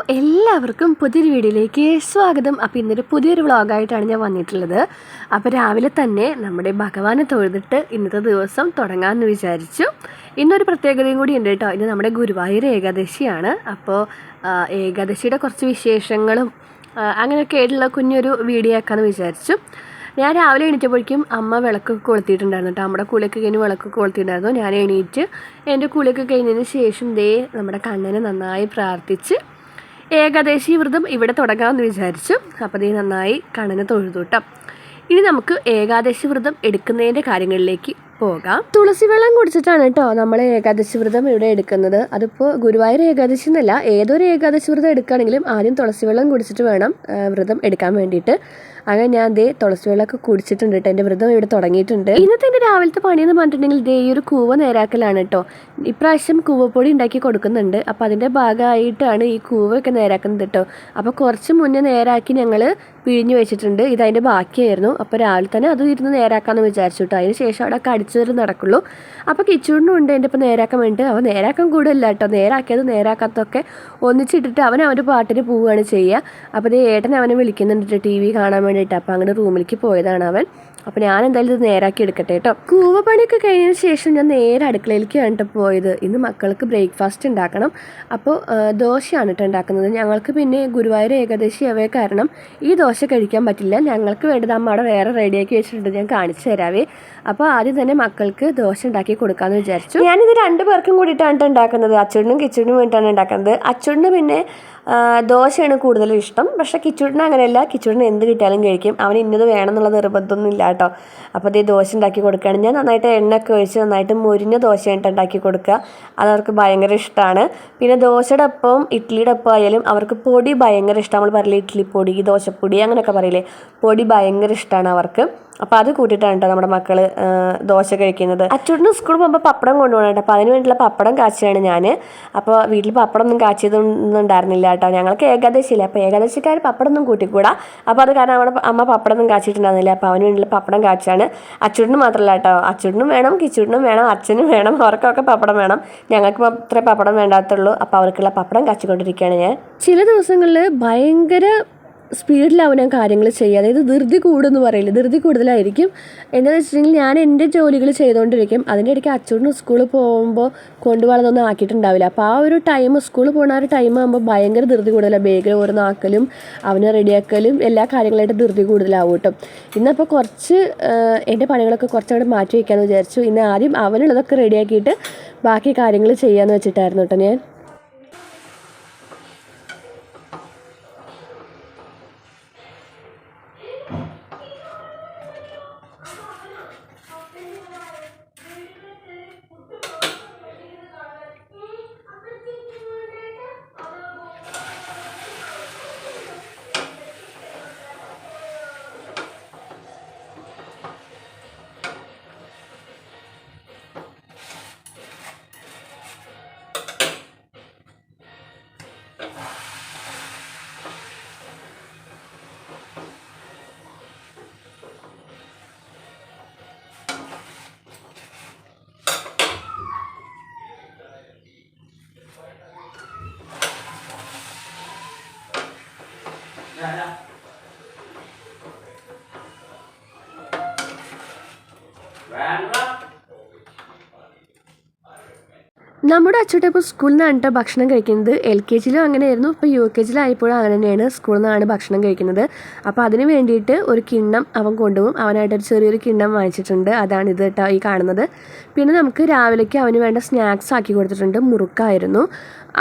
അപ്പോൾ എല്ലാവർക്കും പുതിയൊരു വീഡിയോയിലേക്ക് സ്വാഗതം. അപ്പോൾ ഇന്നൊരു പുതിയൊരു വ്ളോഗായിട്ടാണ് ഞാൻ വന്നിട്ടുള്ളത്. അപ്പോൾ രാവിലെ തന്നെ നമ്മുടെ ഭഗവാനെ തൊഴുതിട്ട് ഇന്നത്തെ ദിവസം തുടങ്ങാമെന്ന് വിചാരിച്ചു. ഇന്നൊരു പ്രത്യേകതയും കൂടി ഉണ്ട് കേട്ടോ. ഇന്ന് നമ്മുടെ ഗുരുവായൂർ ഏകാദശിയാണ്. അപ്പോൾ ഏകാദശിയുടെ കുറച്ച് വിശേഷങ്ങളും അങ്ങനെയൊക്കെ ആയിട്ടുള്ള കുഞ്ഞൊരു വീഡിയോ ആക്കാമെന്ന് വിചാരിച്ചു. ഞാൻ രാവിലെ എണീറ്റപ്പോഴേക്കും അമ്മ വിളക്കൊക്കെ കൊളുത്തിയിട്ടുണ്ടായിരുന്നു കേട്ടോ. നമ്മുടെ കുളിയൊക്കെ കഴിഞ്ഞ് വിളക്കൊക്കെ കൊളുത്തിയിട്ടുണ്ടായിരുന്നു. ഞാൻ എണീറ്റ് എന്റെ കുളിയൊക്കെ കഴിഞ്ഞതിന് ശേഷം ദേ നമ്മുടെ കണ്ണനെ നന്നായി പ്രാർത്ഥിച്ച് ഏകാദശി വ്രതം ഇവിടെ തുടങ്ങാമെന്ന് വിചാരിച്ചു. അപ്പോൾ നീ നന്നായി കണ്ണനെ തൊഴുതുട്ടോ ഇനി നമുക്ക് ഏകാദശി വ്രതം എടുക്കുന്നതിന്റെ കാര്യങ്ങളിലേക്ക് പോകാം. തുളസി വെള്ളം കുടിച്ചിട്ടാണ് കേട്ടോ നമ്മൾ ഏകാദശി വ്രതം ഇവിടെ എടുക്കുന്നത്. അതിപ്പോൾ ഗുരുവായൂർ ഏകാദശി എന്നല്ല ഏതൊരു ഏകാദശി വ്രതം എടുക്കുകയാണെങ്കിലും ആദ്യം തുളസി വെള്ളം കുടിച്ചിട്ട് വേണം വ്രതം എടുക്കാൻ വേണ്ടിയിട്ട്. അങ്ങനെ ഞാൻ ദേ തുളസി വെള്ളമൊക്കെ കുടിച്ചിട്ടുണ്ട് കേട്ടോ. എന്റെ വ്രതം ഇവിടെ തുടങ്ങിയിട്ടുണ്ട്. ഇന്നത്തെ എന്റെ രാവിലത്തെ പണിയെന്ന് പറഞ്ഞിട്ടുണ്ടെങ്കിൽ ദേ ഈ ഒരു കൂവ നേരാക്കലാണ് കേട്ടോ. ഇപ്രാവശ്യം കൂവപ്പൊടി ഉണ്ടാക്കി കൊടുക്കുന്നുണ്ട്. അപ്പോൾ അതിന്റെ ഭാഗമായിട്ടാണ് ഈ കൂവൊക്കെ നേരാക്കുന്നത് കേട്ടോ. അപ്പോൾ കുറച്ച് മുന്നേ നേരാക്കി ഞങ്ങൾ പിഴിഞ്ഞു വെച്ചിട്ടുണ്ട്. ഇതതിന്റെ ബാക്കിയായിരുന്നു. അപ്പോൾ രാവിലെ തന്നെ അത് ഇരുന്ന് നേരാക്കാമെന്ന് വിചാരിച്ചു കേട്ടോ. അതിന് ശേഷം അവിടെ കടിച്ചതിൽ നടക്കുള്ളൂ. അപ്പോൾ കിച്ചൂടിനും ഉണ്ട് എന്റെ ഇപ്പോൾ നേരാക്കാൻ വേണ്ടിയിട്ട് അവൻ നേരാക്കാൻ കൂടുതലില്ല കേട്ടോ. നേരാക്കിയത് നേരാക്കാത്തതൊക്കെ ഒന്നിച്ചിട്ടിട്ട് അവൻ അവന്റെ പാട്ടിന് പോവുകയാണ് ചെയ്യുക. അപ്പോൾ ഇത് ഏട്ടൻ അവനെ വിളിക്കുന്നുണ്ട് ടി വി കാണാൻ വേണ്ടിയിട്ട്. അപ്പോൾ അങ്ങനെ റൂമിലേക്ക് പോയതാണ് അവൻ. അപ്പോൾ ഞാൻ എന്തായാലും ഇത് നേരാക്കി എടുക്കട്ടെ കേട്ടോ. കൂവ പണിയൊക്കെ കഴിഞ്ഞതിന് ശേഷം ഞാൻ നേരെ അടുക്കളയിലേക്ക് കേട്ടോ പോയത്. ഇന്ന് മക്കൾക്ക് ബ്രേക്ക്ഫാസ്റ്റ് ഉണ്ടാക്കണം. അപ്പോൾ ദോശയാണ് കേട്ടോ ഉണ്ടാക്കുന്നത്. ഞങ്ങൾക്ക് പിന്നെ ഗുരുവായൂർ ഏകദേശം അവയെ കാരണം ഈ ദോശ കഴിക്കാൻ പറ്റില്ല. ഞങ്ങൾക്ക് വേണ്ടത് അമ്മ അവിടെ വേറെ റെഡിയാക്കി വെച്ചിട്ടുണ്ട്. ഞാൻ കാണിച്ചു തരാവേ. അപ്പോൾ ആദ്യം തന്നെ മക്കൾക്ക് ദോശ ഉണ്ടാക്കി കൊടുക്കാമെന്ന് വിചാരിച്ചു. ഞാനിത് രണ്ട് പേർക്കും കൂടിയിട്ടാണ് ട്ടോ ഉണ്ടാക്കുന്നത്. അച്ചുടിനും കിച്ചുടിനും വേണ്ടിയിട്ടാണ് ഉണ്ടാക്കുന്നത്. അച്ചുടിന് പിന്നെ ദോശയാണ് കൂടുതലും ഇഷ്ടം. പക്ഷേ കിച്ചുടിന് അങ്ങനെയല്ല. കിച്ചുടിന് എന്ത് കിട്ടിയാലും കഴിക്കും. അവന് ഇന്നത് വേണം എന്നുള്ള നിർബന്ധമൊന്നും ഇല്ല കേട്ടോ അപ്പോൾ ഇത് ദോശ ഉണ്ടാക്കി കൊടുക്കുകയാണ്. ഞാൻ നന്നായിട്ട് എണ്ണയൊക്കെ ഒഴിച്ച് നന്നായിട്ട് മുരിഞ്ഞ ദോശയായിട്ട് ഉണ്ടാക്കി കൊടുക്കുക. അത് അവർക്ക് ഭയങ്കര ഇഷ്ടമാണ്. പിന്നെ ദോശയുടെ ഒപ്പം ഇഡ്ഡലിയുടെ ഒപ്പം ആയാലും അവർക്ക് പൊടി ഭയങ്കര ഇഷ്ടമാണ് നമ്മൾ പറയില്ലേ ഇഡ്ഡലി പൊടി ദോശപ്പൊടി അങ്ങനെയൊക്കെ പറയില്ലേ? പൊടി ഭയങ്കര ഇഷ്ടമാണ് അവർക്ക്. അപ്പോൾ അത് കൂട്ടിയിട്ടാണ് കേട്ടോ നമ്മുടെ മക്കൾ ദോശ കഴിക്കുന്നത്. അച്ചൂട്ടിന് സ്കൂളിൽ പോകുമ്പോൾ പപ്പടം കൊണ്ടുപോകണം കേട്ടോ അപ്പോൾ അതിന് വേണ്ടിയിട്ടുള്ള പപ്പടം കാച്ചിയാണ് ഞാൻ അപ്പോൾ വീട്ടിൽ പപ്പടം ഒന്നും കാച്ചിയതൊന്നും ഉണ്ടായിരുന്നില്ല കേട്ടോ ഞങ്ങൾക്ക് ഏകാദശിയില്ല അപ്പോൾ ഏകാദശിക്കാർ പപ്പടം ഒന്നും കൂട്ടിക്കൂടാ. അപ്പോൾ അത് കാരണം അവിടെ അമ്മ പപ്പടം ഒന്നും കാച്ചിട്ടുണ്ടായിരുന്നില്ല. അപ്പോൾ അവന് വേണ്ടിയുള്ള പപ്പടം കാച്ചാണ്. അച്ചൂട്ടിന് മാത്രമല്ല കേട്ടോ അച്ചൂട്ടിനും വേണം കിച്ചൂട്ടിനും വേണം അച്ഛനും വേണം അവർക്കൊക്കെ പപ്പടം വേണം. ഞങ്ങൾക്ക് മാത്രമേ പപ്പടം വേണ്ടാത്തുള്ളൂ. അപ്പോൾ അവർക്കുള്ള പപ്പടം കാച്ചിക്കൊണ്ടിരിക്കുകയാണ് ഞാൻ. ചില ദിവസങ്ങളിൽ ഭയങ്കര സ്പീഡിലാവും ഞാൻ കാര്യങ്ങൾ ചെയ്യുക. അതായത് ധൃതി കൂടുമെന്ന് പറയില്ല ധൃതി കൂടുതലായിരിക്കും. എന്താണെന്ന് വെച്ചിട്ടുണ്ടെങ്കിൽ ഞാൻ എന്റെ ജോലികൾ ചെയ്തുകൊണ്ടിരിക്കും. അതിന്റെ ഇടയ്ക്ക് അച്ചൂടിന് സ്കൂളിൽ പോകുമ്പോൾ കൊണ്ടുപോകാനൊന്നും ആക്കിയിട്ടുണ്ടാവില്ല. അപ്പോൾ ആ ഒരു ടൈം സ്കൂളിൽ പോകുന്ന ഒരു ടൈം ആകുമ്പോൾ ഭയങ്കര ധൃതി കൂടുതലാണ്. ബേഗിൽ ഓരോന്നാക്കലും അവനെ റെഡിയാക്കലും എല്ലാ കാര്യങ്ങളായിട്ട് ധൃതി കൂടുതലാവും കേട്ടോ. ഇന്നപ്പോൾ കുറച്ച് എന്റെ പണികളൊക്കെ കുറച്ചങ്ങോട്ട് മാറ്റി വയ്ക്കാമെന്ന് വിചാരിച്ചു. ഇന്ന് ആദ്യം അവനുള്ളതൊക്കെ റെഡിയാക്കിയിട്ട് ബാക്കി കാര്യങ്ങൾ ചെയ്യാമെന്ന് വെച്ചിട്ടായിരുന്നു കേട്ടോ ഞാൻ. നമ്മുടെ അച്ഛന്റെ ഇപ്പോൾ സ്കൂളിൽ നിന്നാണ് കേട്ടോ ഭക്ഷണം കഴിക്കുന്നത്. എൽ കെ ജിയിലും അങ്ങനെയായിരുന്നു. ഇപ്പോൾ യു കെ ജിയിലായപ്പോഴും അങ്ങനെ തന്നെയാണ് സ്കൂളിൽ നിന്നാണ് ഭക്ഷണം കഴിക്കുന്നത്. അപ്പോൾ അതിന് വേണ്ടിയിട്ട് ഒരു കിണ്ണം അവൻ കൊണ്ടുപോകും. അവനായിട്ടൊരു ചെറിയൊരു കിണ്ണം വാങ്ങിച്ചിട്ടുണ്ട്. അതാണ് ഇത് കേട്ടോ ഈ കാണുന്നത്. പിന്നെ നമുക്ക് രാവിലേക്ക് അവന് വേണ്ട സ്നാക്സ് ആക്കി കൊടുത്തിട്ടുണ്ട്. മുറുക്കായിരുന്നു.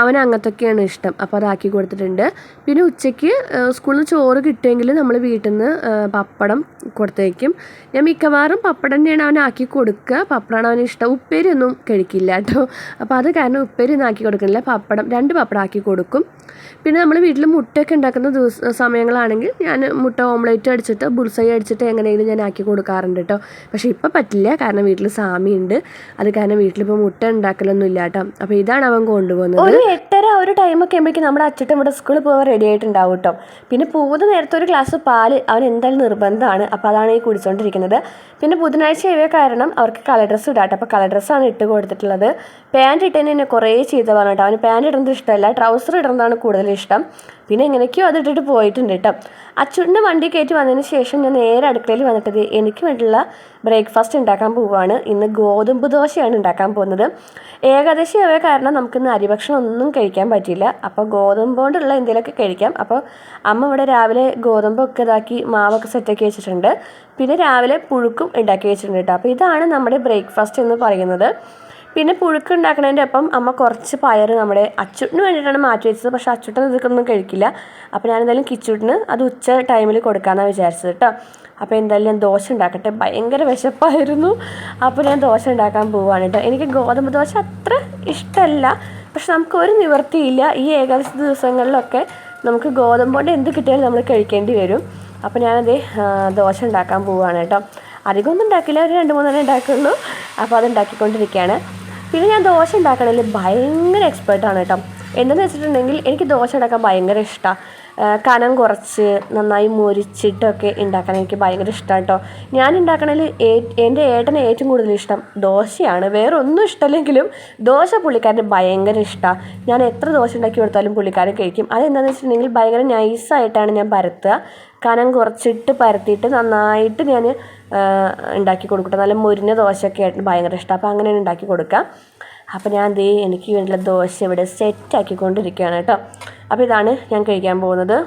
അവന് അങ്ങനത്തൊക്കെയാണ് ഇഷ്ടം. അപ്പോൾ അതാക്കി കൊടുത്തിട്ടുണ്ട്. പിന്നെ ഉച്ചയ്ക്ക് സ്കൂളിൽ ചോറ് കിട്ടുമെങ്കിൽ നമ്മൾ വീട്ടിൽ നിന്ന് പപ്പടം കൊടുത്തേക്കും ഞാൻ മിക്കവാറും പപ്പടം തന്നെയാണ് അവൻ ആക്കി കൊടുക്കുക. പപ്പടമാണ് അവന് ഇഷ്ടം. ഉപ്പേരി ഒന്നും കഴിക്കില്ല കേട്ടോ. അപ്പോൾ അത് കാരണം ഉപ്പേരി ഒന്നും ആക്കി കൊടുക്കുന്നില്ല പപ്പടം രണ്ട് പപ്പടം ആക്കി കൊടുക്കും. പിന്നെ നമ്മൾ വീട്ടിൽ മുട്ടയൊക്കെ ഉണ്ടാക്കുന്ന ദിവസ സമയങ്ങളാണെങ്കിൽ ഞാൻ മുട്ട ഓംലേറ്റ് അടിച്ചിട്ട് ബുൾസൈ അടിച്ചിട്ട് എങ്ങനെയെങ്കിലും ഞാൻ ആക്കി കൊടുക്കാറുണ്ട് കേട്ടോ. പക്ഷേ ഇപ്പം പറ്റില്ല. കാരണം വീട്ടിൽ സാമിയുണ്ട്. അത് കാരണം വീട്ടിലിപ്പോൾ മുട്ട ഉണ്ടാക്കലൊന്നും ഇല്ല കേട്ടോ. അപ്പോൾ ഇതാണ് അവൻ കൊണ്ടുപോകുന്നത്. ഒരു എട്ടര ആ ഒരു ടൈമൊക്കെ ആകുമ്പോഴേക്കും നമ്മുടെ അച്ഛട്ടൻ ഇവിടെ സ്കൂളിൽ പോകാൻ റെഡി ആയിട്ടുണ്ടാവും കേട്ടോ പിന്നെ പോകുന്ന നേരത്തെ ഒരു ഗ്ലാസ് പാൽ അവൻ എന്തായാലും നിർബന്ധമാണ്. അപ്പോൾ അതാണ് ഈ കുടിച്ചുകൊണ്ടിരിക്കുന്നത് പിന്നെ ബുധനാഴ്ച ഇവ കാരണം അവർക്ക് കളർ ഡ്രസ്സ് ഇടാട്ടോ അപ്പോൾ കളർ ഡ്രസ്സാണ് ഇട്ട് കൊടുത്തിട്ടുള്ളത്. പാന്റ് ഇട്ടതിന് എന്നെ കുറേ ചെയ്ത് പറഞ്ഞിട്ടോ അവന് പാന്റ് ഇടുന്നത് ഇഷ്ടമല്ല. ട്രൗസർ ഇടുന്നതാണ് കൂടുതൽ ഇഷ്ടം. പിന്നെ എങ്ങനെയൊക്കെയോ അത് ഇട്ടിട്ട് പോയിട്ടുണ്ട് കേട്ടോ അച്ഛന്റെ വണ്ടി കയറ്റി വന്നതിന് ശേഷം ഞാൻ നേരെ അടുക്കളയിൽ വന്നിട്ടത് എനിക്ക് വേണ്ടിയുള്ള ബ്രേക്ക്ഫാസ്റ്റ് ഉണ്ടാക്കാൻ പോവുകയാണ് ഇന്ന് ഗോതമ്പ് ദോശയാണ് ഉണ്ടാക്കാൻ പോകുന്നത്. ഏകദേശമായ ആയ കാരണം നമുക്കിന്ന് അരിഭക്ഷണം ഒന്നും കഴിക്കാൻ പറ്റില്ല അപ്പോൾ ഗോതമ്പ് കൊണ്ടുള്ള എന്തെങ്കിലുമൊക്കെ കഴിക്കാം. അപ്പോൾ അമ്മ ഇവിടെ രാവിലെ ഗോതമ്പൊക്കെ ഇതാക്കി മാവൊക്കെ സെറ്റാക്കി വെച്ചിട്ടുണ്ട്. പിന്നെ രാവിലെ പുഴുക്കും ഉണ്ടാക്കി വെച്ചിട്ടുണ്ട് കേട്ടോ അപ്പോൾ ഇതാണ് നമ്മുടെ ബ്രേക്ക്ഫാസ്റ്റ് എന്ന് പറയുന്നത്. പിന്നെ പുഴുക്ക് ഉണ്ടാക്കുന്നതിന്റെ ഒപ്പം അമ്മ കുറച്ച് പയർ നമ്മുടെ അച്ചുട്ടിന് വേണ്ടിയിട്ടാണ് മാറ്റി വെച്ചത്. പക്ഷേ അച്ചുട്ടൻ ഇതൊക്കെ കഴിക്കില്ല. അപ്പോൾ ഞാൻ എന്തായാലും കിച്ചുട്ടിന് അത് ഉച്ച ടൈമിൽ കൊടുക്കാമെന്നാണ് വിചാരിച്ചത് കേട്ടോ അപ്പോൾ എന്തായാലും ഞാൻ ദോശ ഉണ്ടാക്കട്ടെ. ഭയങ്കര വിശപ്പായിരുന്നു. അപ്പോൾ ഞാൻ ദോശ ഉണ്ടാക്കാൻ പോവുകയാണ് കേട്ടോ എനിക്ക് ഗോതമ്പ് ദോശ അത്ര ഇഷ്ടമല്ല പക്ഷെ നമുക്ക് ഒരു നിവൃത്തിയില്ല. ഈ ഏകാദശി ദിവസങ്ങളിലൊക്കെ നമുക്ക് ഗോതമ്പ് കൊണ്ട് എന്ത് കിട്ടിയാലും നമ്മൾ കഴിക്കേണ്ടി വരും. അപ്പോൾ ഞാനത് ദോശ ഉണ്ടാക്കാൻ പോവുകയാണ് കേട്ടോ അധികമൊന്നും ഉണ്ടാക്കില്ല. ഒരു രണ്ട് മൂന്നെണ്ണം ഉണ്ടാക്കുള്ളൂ. അപ്പോൾ അത് ഉണ്ടാക്കിക്കൊണ്ടിരിക്കുകയാണ്. പിന്നെ ഞാൻ ദോശ ഉണ്ടാക്കണതിൽ ഭയങ്കര എക്സ്പേർട്ടാണ് കേട്ടോ. എന്തെന്ന് വെച്ചിട്ടുണ്ടെങ്കിൽ എനിക്ക് ദോശ ഉണ്ടാക്കാൻ ഭയങ്കര ഇഷ്ടമാണ് കനം കുറച്ച് നന്നായി മുരിച്ചിട്ടൊക്കെ ഉണ്ടാക്കാൻ എനിക്ക് ഭയങ്കര ഇഷ്ടമാണ് കേട്ടോ. ഞാൻ ഉണ്ടാക്കണതിൽ എന്റെ ഏട്ടന് ഏറ്റവും കൂടുതൽ ഇഷ്ടം ദോശയാണ്. വേറെ ഒന്നും ഇഷ്ടമല്ലെങ്കിലും ദോശ പുള്ളിക്കാരന് ഭയങ്കര ഇഷ്ടമാണ് ഞാൻ എത്ര ദോശ ഉണ്ടാക്കി കൊടുത്താലും പുള്ളിക്കാരൻ കഴിക്കും. അതെന്താണെന്ന് വെച്ചിട്ടുണ്ടെങ്കിൽ ഭയങ്കര നൈസായിട്ടാണ് ഞാൻ പരത്തുക. കനം കുറച്ചിട്ട് പരത്തിയിട്ട് നന്നായിട്ട് ഞാൻ ഉണ്ടാക്കി കൊടുക്കട്ടെ. നല്ല മുരിഞ്ഞ ദോശയൊക്കെ ആയിട്ട് ഭയങ്കര ഇഷ്ടം. അപ്പോൾ അങ്ങനെ ഉണ്ടാക്കി കൊടുക്കാം. അപ്പോൾ ഞാൻ ദേ എനിക്ക് വേണ്ടിയുള്ള ദോശ ഇവിടെ സെറ്റാക്കിക്കൊണ്ടിരിക്കുകയാണ് കേട്ടോ. അപ്പോൾ ഇതാണ് ഞാൻ കഴിക്കാൻ പോകുന്നത്.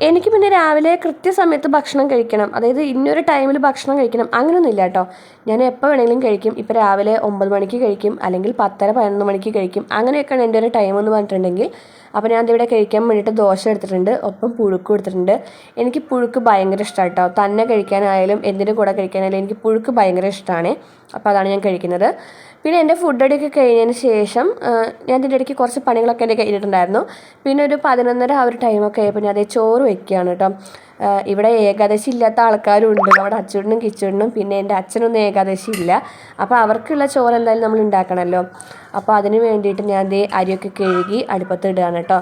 എനിക്ക് പിന്നെ രാവിലെ കൃത്യസമയത്ത് ഭക്ഷണം കഴിക്കണം. അതായത് ഇന്നൊരു ടൈമിൽ ഭക്ഷണം കഴിക്കണം. അങ്ങനെയൊന്നുമില്ല കേട്ടോ. ഞാൻ എപ്പോൾ വേണമെങ്കിലും കഴിക്കും. ഇപ്പോൾ രാവിലെ ഒമ്പത് മണിക്ക് കഴിക്കും. അല്ലെങ്കിൽ പത്തര പതിനൊന്ന് മണിക്ക് കഴിക്കും. അങ്ങനെയൊക്കെയാണ് എന്റെ ഒരു ടൈം എന്ന് പറഞ്ഞിട്ടുണ്ടെങ്കിൽ അപ്പോൾ ഞാൻ ഇവിടെ കഴിക്കാൻ വേണ്ടിയിട്ട് ദോശ എടുത്തിട്ടുണ്ട് ഒപ്പം പുഴുക്ക് എടുത്തിട്ടുണ്ട് എനിക്ക് പുഴുക്ക് ഭയങ്കര ഇഷ്ടമാണ് കേട്ടോ തന്നെ കഴിക്കാനായാലും എന്തിന്റെ കൂടെ കഴിക്കാനായാലും എനിക്ക് പുഴുക്ക് ഭയങ്കര ഇഷ്ടമാണ് അപ്പോൾ അതാണ് ഞാൻ കഴിക്കുന്നത്. പിന്നെ എന്റെ ഫുഡ് അടിയൊക്കെ കഴിഞ്ഞതിന് ശേഷം ഞാൻ ഇതിന്റെ ഇടയ്ക്ക് കുറച്ച് പണികളൊക്കെ എന്റെ കഴിഞ്ഞിട്ടുണ്ടായിരുന്നു പിന്നെ ഒരു പതിനൊന്നര ആ ഒരു ടൈമൊക്കെ ആയപ്പോൾ ഞാൻ അതേ ചോറ് വെക്കുകയാണ് കേട്ടോ. ഇവിടെ ഏകാദശി ഇല്ലാത്ത ആൾക്കാരും ഉണ്ട് നമ്മുടെ അച്ചുടനും കിച്ചുടനും പിന്നെ എന്റെ അച്ഛനൊന്നും ഏകാദശി ഇല്ല. അപ്പോൾ അവർക്കുള്ള ചോറ് എന്തായാലും നമ്മൾ ഉണ്ടാക്കണമല്ലോ. അപ്പോൾ അതിന് വേണ്ടിയിട്ട് ഞാൻ ദേ അരിയൊക്കെ കഴുകി അടുപ്പത്ത് ഇടുകയാണ് കേട്ടോ.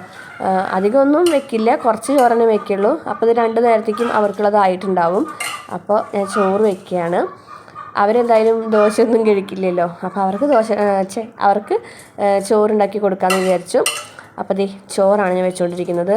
അധികമൊന്നും വെക്കില്ല. കുറച്ച് ചോറന്നെ വെക്കുള്ളൂ. അപ്പോൾ ഇത് രണ്ട് നേരത്തേക്കും അവർക്കുള്ളതായിട്ടുണ്ടാവും അപ്പോൾ ഞാൻ ചോറ് വെക്കുകയാണ്. അവരെന്തായാലും ദോശയൊന്നും കഴിക്കില്ലല്ലോ. അപ്പോൾ അവർക്ക് ദോശ ചേ അവർക്ക് ചോറുണ്ടാക്കി കൊടുക്കാമെന്ന് വിചാരിച്ചു. അപ്പോൾ ദേ ചോറാണ് ഞാൻ വെച്ചുകൊണ്ടിരിക്കുന്നത്.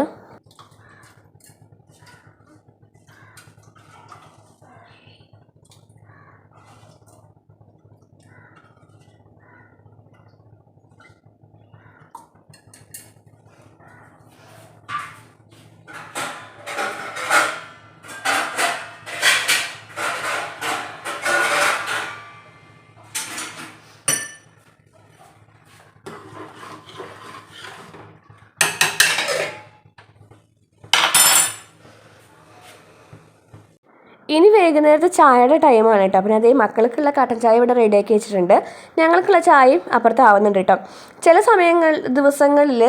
ഇനി വൈകുന്നേരത്തെ ചായയുടെ ടൈമാണ് കേട്ടോ പിന്നെ അതേ മക്കൾക്കുള്ള കട്ടൻ ചായ ഇവിടെ റെഡിയാക്കി വെച്ചിട്ടുണ്ട്. ഞങ്ങൾക്കുള്ള ചായയും അപ്പുറത്ത് ആവുന്നുണ്ട് കേട്ടോ ചില സമയങ്ങൾ ദിവസങ്ങളിൽ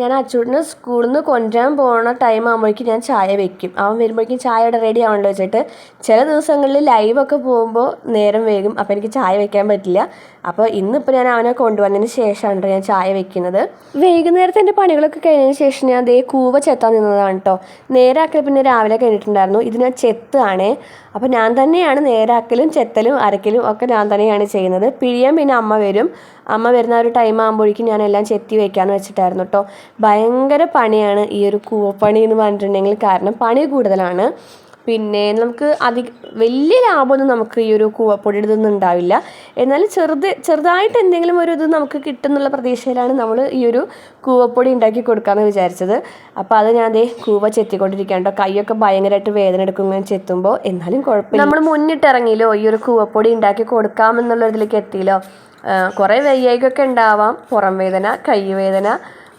ഞാൻ അച്ചൂട്ടിന് സ്കൂളിൽ നിന്ന് കൊണ്ടുവരാൻ പോകുന്ന ടൈം ആകുമ്പോഴേക്കും ഞാൻ ചായ വെക്കും. അവൻ വരുമ്പോഴേക്കും ചായ ഇവിടെ റെഡി ആവണല്ലോ വെച്ചിട്ട് ചില ദിവസങ്ങളിൽ ലൈവൊക്കെ പോകുമ്പോൾ നേരം വേഗം അപ്പോൾ എനിക്ക് ചായ വെക്കാൻ പറ്റില്ല. അപ്പോൾ ഇന്നിപ്പോൾ ഞാൻ അവനെ കൊണ്ടുവന്നതിന് ശേഷമാണ് ഞാൻ ചായ വെക്കുന്നത്. വൈകുന്നേരത്തെ എന്റെ പണികളൊക്കെ കഴിഞ്ഞതിന് ശേഷം ഞാൻ അതേ കൂവ ചെത്താൻ നിന്നതാണ് കേട്ടോ നേരാക്കൽ പിന്നെ രാവിലെ കഴിഞ്ഞിട്ടുണ്ടായിരുന്നു. ഇത് ഞാൻ ചെത്താണേ. അപ്പോൾ ഞാൻ തന്നെയാണ് നേരാക്കലും ചെത്തലും അരക്കലും ഒക്കെ ഞാൻ തന്നെയാണ് ചെയ്യുന്നത്. പിഴിയാൻ പിന്നെ അമ്മ വരും. അമ്മ വരുന്ന ഒരു ടൈം ആകുമ്പോഴേക്കും ഞാൻ എല്ലാം ചെത്തി വയ്ക്കാമെന്ന് വെച്ചിട്ടായിരുന്നു കേട്ടോ ഭയങ്കര പണിയാണ് ഈ ഒരു കൂവപ്പണി എന്ന് പറഞ്ഞിട്ടുണ്ടെങ്കിൽ കാരണം പണി കൂടുതലാണ്. പിന്നെ നമുക്ക് അധിക വലിയ ലാഭമൊന്നും നമുക്ക് ഈ ഒരു കൂവപ്പൊടിയുടെ ഇതൊന്നും ഉണ്ടാവില്ല. എന്നാലും ചെറുത് ചെറുതായിട്ട് എന്തെങ്കിലും ഒരു ഇത് നമുക്ക് കിട്ടുന്നുള്ള പ്രതീക്ഷയിലാണ് നമ്മൾ ഈ ഒരു കൂവപ്പൊടി ഉണ്ടാക്കി കൊടുക്കാമെന്ന് വിചാരിച്ചത്. അപ്പോൾ അത് ഞാൻ അതേ കൂവ ചെത്തിക്കൊണ്ടിരിക്കുകയാണ് കേട്ടോ. കൈയൊക്കെ ഭയങ്കരമായിട്ട് വേദന എടുക്കും ചെത്തുമ്പോൾ. എന്നാലും കുഴപ്പമില്ല. നമ്മൾ മുന്നിട്ടിറങ്ങിയില്ലോ ഈ ഒരു കൂവപ്പൊടി ഉണ്ടാക്കി കൊടുക്കാമെന്നുള്ള ഇതിലേക്ക് എത്തിയില്ലോ? കുറേ വയ്യായികൊക്കെ ഉണ്ടാവാം. പുറം വേദന കൈ വേദന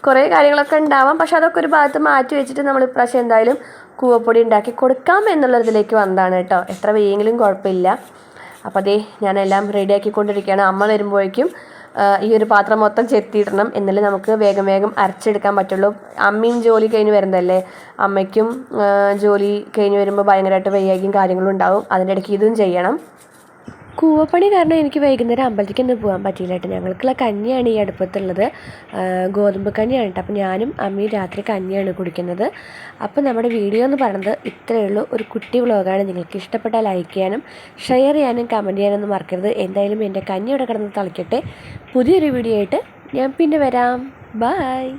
കുറേ കാര്യങ്ങളൊക്കെ ഉണ്ടാവാം. പക്ഷെ അതൊക്കെ ഒരു ഭാഗത്ത് മാറ്റി വെച്ചിട്ട് നമ്മൾ ഇപ്രാവശ്യം എന്തായാലും കൂവപ്പൊടി ഉണ്ടാക്കി കൊടുക്കാം എന്നുള്ളതിലേക്ക് വന്നതാണ് കേട്ടോ. എത്ര വെയ്യെങ്കിലും കുഴപ്പമില്ല. അപ്പോൾ അതേ ഞാനെല്ലാം റെഡിയാക്കിക്കൊണ്ടിരിക്കുകയാണ്. അമ്മ വരുമ്പോഴേക്കും ഈ ഒരു പാത്രം മൊത്തം ചെത്തിയിടണം. എന്നാലേ നമുക്ക് വേഗം വേഗം അരച്ചെടുക്കാൻ പറ്റുള്ളൂ. അമ്മയും ജോലി കഴിഞ്ഞ് വരുന്നതല്ലേ? അമ്മയ്ക്കും ജോലി കഴിഞ്ഞ് വരുമ്പോൾ ഭയങ്കരമായിട്ട് വയ്യാകിയും കാര്യങ്ങളും ഉണ്ടാവും. അതിന്റെ ഇടയ്ക്ക് ഇതും ചെയ്യണം. കൂവപ്പണി കാരണം എനിക്ക് വൈകുന്നേരം അമ്പലത്തിക്കൊന്നും പോകാൻ പറ്റിയില്ല കേട്ടോ. ഞങ്ങൾക്കുള്ള കഞ്ഞിയാണ് ഈ അടുപ്പത്തുള്ളത്. ഗോതമ്പ് കഞ്ഞിയാണ് കേട്ടോ. അപ്പോൾ ഞാനും അമ്മയും രാത്രി കഞ്ഞിയാണ് കുടിക്കുന്നത്. അപ്പോൾ നമ്മുടെ വീഡിയോ എന്ന് പറയുന്നത് ഇത്രയേ ഉള്ളൂ. ഒരു കുട്ടി വ്ളോഗാണ്. നിങ്ങൾക്ക് ഇഷ്ടപ്പെട്ടാൽ ലൈക്ക് ചെയ്യാനും ഷെയർ ചെയ്യാനും കമന്റ് ചെയ്യാനൊന്നും മറക്കരുത്. എന്തായാലും എന്റെ കഞ്ഞി ഇവിടെ കിടന്ന് തളിക്കട്ടെ. പുതിയൊരു വീഡിയോ ആയിട്ട് ഞാൻ പിന്നെ വരാം. ബായ്